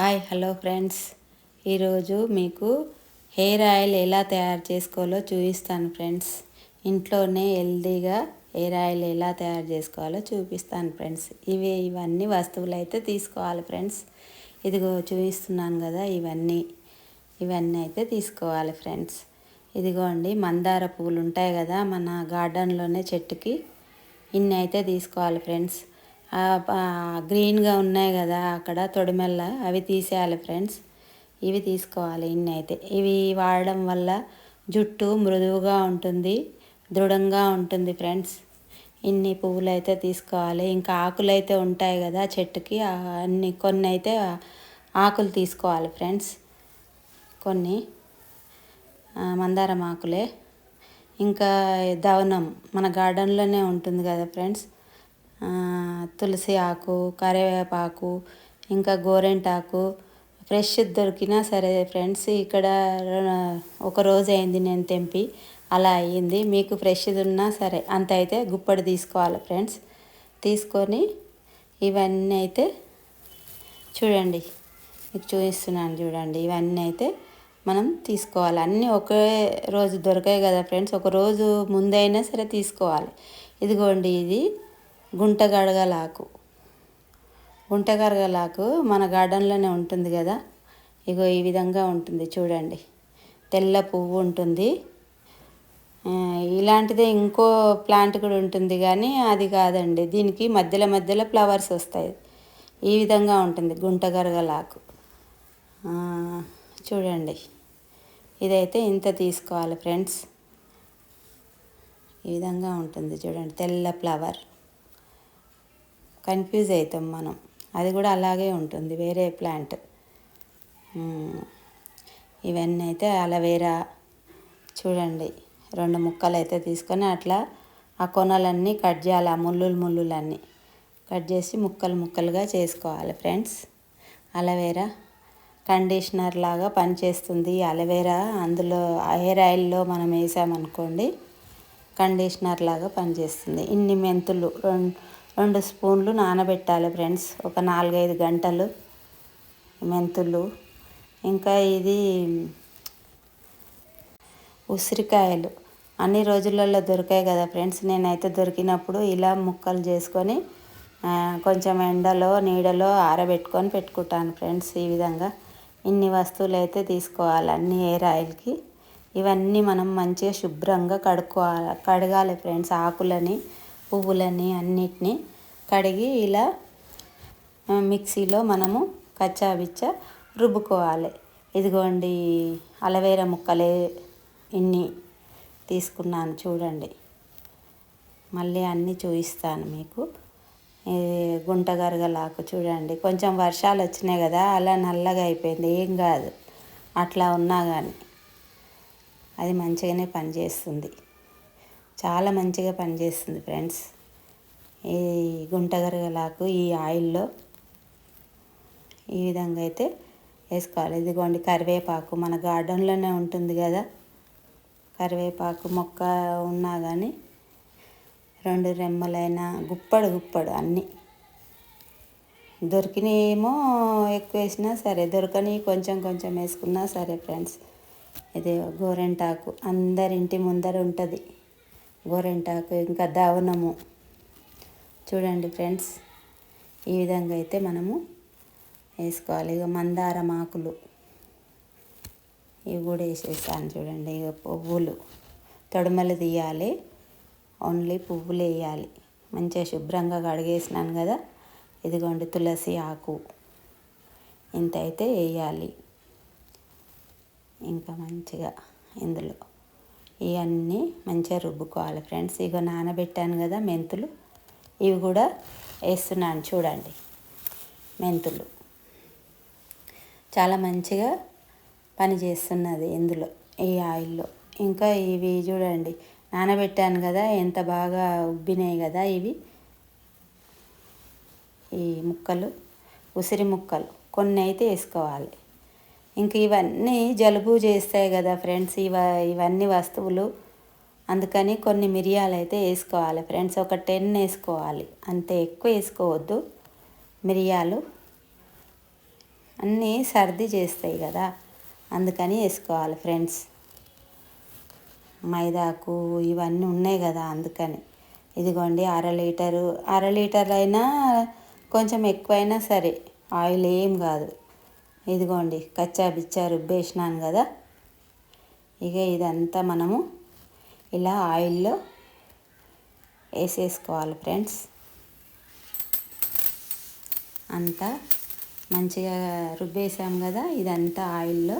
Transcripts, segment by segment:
Hi hello friends. ఈరోజు మీకు hair oil ఎలా తయారు చేసుకోవాలో చూపిస్తాను ఫ్రెండ్స్. ఇంట్లోనే హెల్దీగా హెయిర్ ఆయిల్ ఎలా తయారు చేసుకోవాలో చూపిస్తాను ఫ్రెండ్స్. ఇవి ఇవన్నీ వస్తువులు అయితే తీసుకోవాలి ఫ్రెండ్స్. ఇదిగో చూపిస్తున్నాను కదా ఇవన్నీ. ఇవన్నీ అయితే తీసుకోవాలి ఫ్రెండ్స్. ఇదిగోండి మందార పువ్వులు ఉంటాయి కదా మన గార్డెన్లోనే చెట్టుకి. ఇన్ని అయితే తీసుకోవాలి ఫ్రెండ్స్. గ్రీన్గా ఉన్నాయి కదా అక్కడ తొడిమెల్ల. అవి తీసేయాలి ఫ్రెండ్స్. ఇవి తీసుకోవాలి ఇన్ని అయితే ఇవి వాడడం వల్ల జుట్టు మృదువుగా ఉంటుంది దృఢంగా ఉంటుంది ఫ్రెండ్స్. ఇన్ని పువ్వులు అయితే తీసుకోవాలి. ఇంకా ఆకులు అయితే ఉంటాయి కదా చెట్టుకి అన్ని కొన్ని అయితే ఆకులు తీసుకోవాలి ఫ్రెండ్స్. కొన్ని మందారం ఆకులే. ఇంకా దవనం మన గార్డెన్లోనే ఉంటుంది కదా ఫ్రెండ్స్. తులసి ఆకు కరివేపాకు ఇంకా గోరెంటాకు ఫ్రెష్ దొరికినా సరే ఫ్రెండ్స్ ఇక్కడ ఒక రోజు అయింది నేను తెంపి అలా అయ్యింది. మీకు ఫ్రెష్ది ఉన్నా సరే అంత అయితే గుప్పడి తీసుకోవాలి ఫ్రెండ్స్. తీసుకొని ఇవన్నీ అయితే చూడండి మీకు చూపిస్తున్నాను చూడండి. ఇవన్నీ అయితే మనం తీసుకోవాలి. అన్నీ ఒకే రోజు దొరకాయి కదా ఫ్రెండ్స్. ఒక రోజు ముందైనా సరే తీసుకోవాలి. ఇదిగోండి ఇది. గుంటగడగలాకు. గడగలాకు మన గార్డెన్లోనే ఉంటుంది కదా? ఇగో ఈ విధంగా ఉంటుంది చూడండి. తెల్ల పువ్వు ఉంటుంది. ఇలాంటిదే ఇంకో ప్లాంట్ కూడా ఉంటుంది కానీ అది కాదండి. దీనికి మధ్యలో మధ్యలో ఫ్లవర్స్ వస్తాయి. ఈ విధంగా ఉంటుంది గుంటగరగలాకు చూడండి. ఇదైతే ఇంత తీసుకోవాలి ఫ్రెండ్స్. ఈ విధంగా ఉంటుంది చూడండి. తెల్ల ఫ్లవర్. కన్ఫ్యూజ్ అవుతాం మనం. అది కూడా అలాగే ఉంటుంది వేరే ప్లాంట్. ఇవన్నీ అయితే అలవేరా చూడండి. రెండు ముక్కలు అయితే తీసుకొని అట్లా ఆ కొనలన్నీ కట్ చేయాలి ఆ ముళ్ళులు ముళ్ళులన్నీ కట్ చేసి ముక్కలు ముక్కలుగా చేసుకోవాలి ఫ్రెండ్స్. అలవేరా కండిషనర్ లాగా పనిచేస్తుంది అలవేరా. అందులో హెయిర్ ఆయిల్లో మనం వేసామనుకోండి కండిషనర్ లాగా పనిచేస్తుంది. ఇన్ని మెంతులు రెండు రెండు స్పూన్లు నానబెట్టాలి ఫ్రెండ్స్. ఒక నాలుగైదు గంటలు మెంతులు. ఇంకా ఇది ఉసిరికాయలు. అన్ని రోజులలో దొరికాయి కదా ఫ్రెండ్స్. నేనైతే దొరికినప్పుడు ఇలా ముక్కలు చేసుకొని కొంచెం ఎండలో నీడలో ఆరబెట్టుకొని పెట్టుకుంటాను ఫ్రెండ్స్ ఈ విధంగా. ఇన్ని వస్తువులు అయితే తీసుకోవాలి అన్ని హెయిర్ ఆయిల్కి. ఇవన్నీ మనం మంచిగా శుభ్రంగా కడుక్కోవాలి కడగాలి ఫ్రెండ్స్ ఆకులని. పువ్వులని అన్నిటినీ కడిగి ఇలా మిక్సీలో మనము కచ్చాబిచ్చ రుబ్బుకోవాలి. ఇదిగోండి అలవేరా ముక్కలే ఇన్ని తీసుకున్నాను చూడండి. మళ్ళీ అన్నీ చూపిస్తాను మీకు. గుంట గరగలాకు చూడండి. కొంచెం వర్షాలు వచ్చినాయి కదా అలా నల్లగా అయిపోయింది. ఏం కాదు. అట్లా ఉన్నా కానీ అది మంచిగానే పనిచేస్తుంది. చాలా మంచిగా పనిచేస్తుంది ఫ్రెండ్స్. ఈ గుంటగరగలాకు ఈ ఆయిల్లో ఈ విధంగా అయితే వేసుకోవాలి. ఇదిగోండి కరివేపాకు మన గార్డెన్లోనే ఉంటుంది కదా. కరివేపాకు మొక్క ఉన్నా కానీ రెండు రెమ్మలైనా గుప్పడు గుప్పడు అన్నీ. దొరికినేమో ఎక్కువ వేసినా సరే దొరకని కొంచెం కొంచెం వేసుకున్నా సరే ఫ్రెండ్స్ ఇది గోరెంటాకు అందరింటి ముందర ఉంటుంది. గోరెంటాకు ఇంకా దవనము చూడండి ఫ్రెండ్స్ ఈ విధంగా అయితే మనము వేసుకోవాలి. ఇక మందారం ఆకులు ఇవి కూడా వేసేసాను చూడండి. ఇక పువ్వులు. తొడమలు తీయాలి. ఓన్లీ పువ్వులు వేయాలి. మంచిగా శుభ్రంగా కడిగేసినాను కదా. ఇదిగోండి తులసి ఆకు. ఇంత అయితే వేయాలి. ఇంకా మంచిగా ఇందులో. ఇవన్నీ మంచిగా రుబ్బుకోవాలి ఫ్రెండ్స్. ఇక నానబెట్టాను కదా మెంతులు. ఇవి కూడా వేస్తున్నాను చూడండి మెంతులు. చాలా మంచిగా పని చేస్తున్నది ఇందులో ఈ ఆయిల్లో. ఇంకా ఇవి చూడండి నానబెట్టాను కదా ఎంత బాగా ఉబ్బినాయి కదా ఇవి. ఈ ముక్కలు ఉసిరి ముక్కలు. కొన్ని అయితే వేసుకోవాలి. ఇంక ఇవన్నీ జలుబు చేస్తాయి కదా ఫ్రెండ్స్ ఇవ ఇవన్నీ వస్తువులు. అందుకని కొన్ని మిరియాలు అయితే వేసుకోవాలి ఫ్రెండ్స్ ఒక టెన్ వేసుకోవాలి. అంతే ఎక్కువ వేసుకోవద్దు. మిరియాలు అన్నీ సర్ది చేస్తాయి కదా అందుకని వేసుకోవాలి ఫ్రెండ్స్. మైదాకు ఇవన్నీ ఉన్నాయి కదా అందుకని. ఇదిగోండి అర లీటరు అర లీటర్ అయినా కొంచెం ఎక్కువైనా సరే ఆయిల్ ఏం కాదు. ఇదిగోండి కచ్చా బిచ్చా రుబ్బేసినాను కదా. ఇక ఇదంతా మనము ఇలా ఆయిల్లో వేసేసుకోవాలి ఫ్రెండ్స్. అంతా మంచిగా రుబ్బేసాం కదా ఇదంతా ఆయిల్లో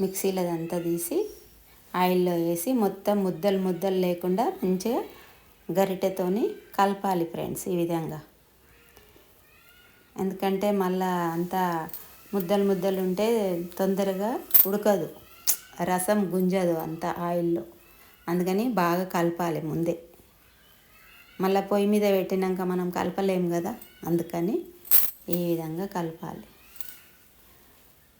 మిక్సీలదంతా తీసి ఆయిల్లో వేసి మొత్తం ముద్దలు ముద్దలు లేకుండా మంచిగా గరిటెతోని కలపాలి ఫ్రెండ్స్ ఈ విధంగా. ఎందుకంటే మళ్ళా అంతా ముద్దలు ముద్దలు ఉంటే తొందరగా ఉడకదు. రసం గుంజదు అంత ఆయిల్లో. అందుకని బాగా కలపాలి ముందే. మళ్ళీ పొయ్యి మీద పెట్టినాక మనం కలపలేము కదా? అందుకని ఈ విధంగా కలపాలి.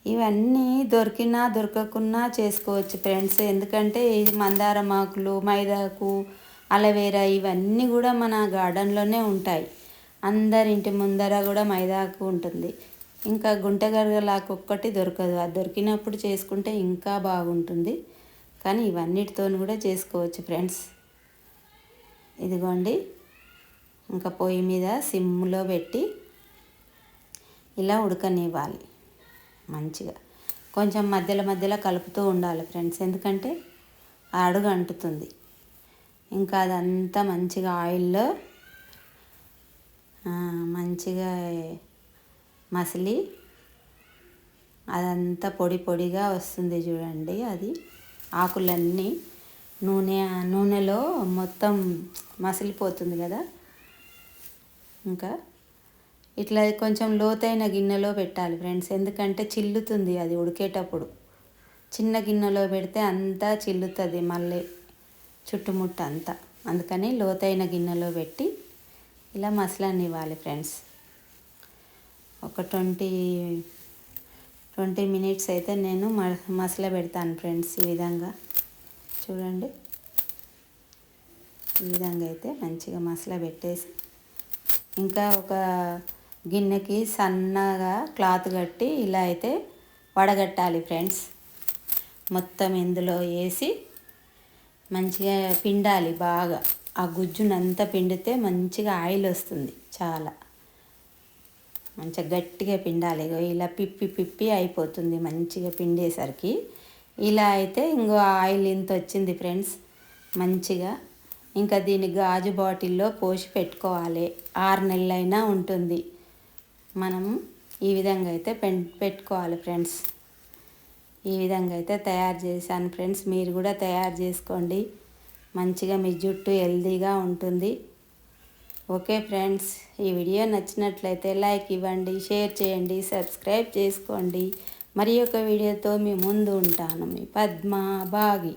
ఇవన్నీ దొరికినా దొరకకున్నా చేసుకోవచ్చు ఫ్రెండ్స్. ఎందుకంటే ఇది మందారం ఆకులు మైదాకు అలవేరా ఇవన్నీ కూడా మన గార్డెన్లోనే ఉంటాయి. అందరి ఇంటి ముందర కూడా మైదాకు ఉంటుంది. ఇంకా గుంటగరగలాకు ఒక్కటి దొరకదు. అది దొరికినప్పుడు చేసుకుంటే ఇంకా బాగుంటుంది. కానీ ఇవన్నిటితో కూడా చేసుకోవచ్చు ఫ్రెండ్స్. ఇదిగోండి. ఇంకా పొయ్యి మీద సిమ్లో పెట్టి ఇలా ఉడకనివ్వాలి. మంచిగా. కొంచెం మధ్యలో మధ్యలో కలుపుతూ ఉండాలి ఫ్రెండ్స్. ఎందుకంటే అడుగు అంటుతుంది ఇంకా అదంతా మంచిగా ఆయిల్లో మంచిగా మసిలి అదంతా పొడి పొడిగా వస్తుంది చూడండి అది. ఆకులన్నీ నూనె నూనెలో మొత్తం మసిలిపోతుంది కదా. ఇంకా ఇట్లా కొంచెం లోతైన గిన్నెలో పెట్టాలి ఫ్రెండ్స్. ఎందుకంటే చిల్లుతుంది అది ఉడికేటప్పుడు. చిన్న గిన్నెలో పెడితే అంతా చిల్లుతుంది మళ్ళీ చుట్టుముట్ట అంతా అందుకని లోతైన గిన్నెలో పెట్టి ఇలా మసలనివ్వాలి ఫ్రెండ్స్. ఒక ట్వంటీ ట్వంటీ మినిట్స్ అయితే నేను మసల పెడతాను ఫ్రెండ్స్ ఈ విధంగా. చూడండి. ఈ విధంగా అయితే మంచిగా మసల పెట్టేసి ఇంకా ఒక గిన్నెకి సన్నగా క్లాత్ కట్టి ఇలా అయితే వడగట్టాలి ఫ్రెండ్స్. మొత్తం ఇందులో వేసి మంచిగా పిండాలి బాగా. ఆ గుజ్జునంతా పిండితే మంచిగా ఆయిల్ వస్తుంది చాలా. మంచిగా గట్టిగా పిండాలి ఇలా పిప్పి పిప్పి అయిపోతుంది మంచిగా పిండేసరికి. ఇలా అయితే ఇంకో ఆయిల్ ఇంత వచ్చింది ఫ్రెండ్స్ మంచిగా. ఇంకా దీన్ని గాజు బాటిల్లో పోసి పెట్టుకోవాలి ఆరు నెలలైనా ఉంటుంది. మనం ఈ విధంగా అయితే పెట్టుకోవాలి ఫ్రెండ్స్. ఈ విధంగా అయితే తయారు చేశాను ఫ్రెండ్స్ మీరు కూడా తయారు చేసుకోండి. మంచిగా మీ జుట్టు హెల్దీగా ఉంటుంది. ఓకే ఫ్రెండ్స్ ఈ వీడియో నచ్చినట్లయితే లైక్ ఇవ్వండి షేర్ చేయండి సబ్స్క్రైబ్ చేసుకోండి. మరి ఒక వీడియోతో మీ ముందు ఉంటాను. మీ పద్మ బాగి.